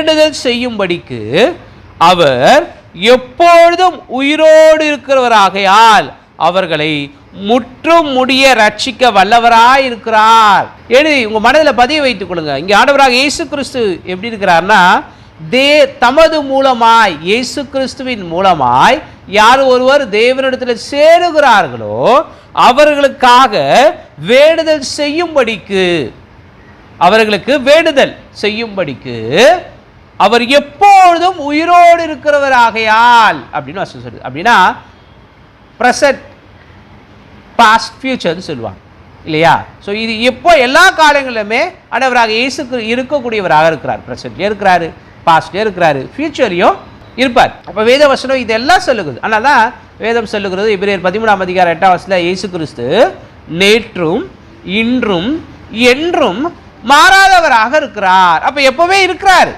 வேண்டுதல் செய்யும்படிக்கு அவர் எப்பொழுதும் உயிரோடு இருக்கிறவராகையால் அவர்களை முற்றும் முடிய ரட்சிக்க வல்லவராய் இருக்கிறார் எழுதி உங்க மனதில் பதிய வைத்துக் கொள்ளுங்க. இங்கே ஆண்டவராக இயேசு கிறிஸ்து எப்படி இருக்கிறார்னா தே தமது மூலமாய் இயேசு கிறிஸ்துவின் மூலமாய் யார் ஒருவர் தேவனிடத்தில் சேருகிறார்களோ அவர்களுக்காக வேண்டுதல் செய்யும்படிக்கு அவர்களுக்கு வேண்டுதல் செய்யும்படிக்கு அவர் எப்பொழுதும் உயிரோடு இருக்கிறவராகையால் அப்படின்னு வசனம் சொல்லுது. அப்படின்னா ப்ரெசன்ட் பாஸ்ட் ஃபியூச்சர்னு சொல்லுவாங்க. இல்லையா? ஸோ இது எப்போ எல்லா காலங்களிலுமே ஆண்டவராக இயேசுக்கு இருக்கக்கூடியவராக இருக்கிறார். ப்ரெசன்ட்லேயே இருக்கிறாரு பாஸ்ட்லேயே இருக்கிறாரு ஃபியூச்சர்லையும் இருப்பார். அப்போ வேத வசனம் இதெல்லாம் சொல்லுகிறது ஆனால் தான் வேதம் சொல்லுகிறது இபிரேயர் பதிமூணாம் அதிகாரம் எட்டாம் வசதியில் இயேசு கிறிஸ்து நேற்றும் இன்றும் என்றும் மாறாதவராக இருக்கிறார். அப்போ எப்போவே இருக்கிறார்.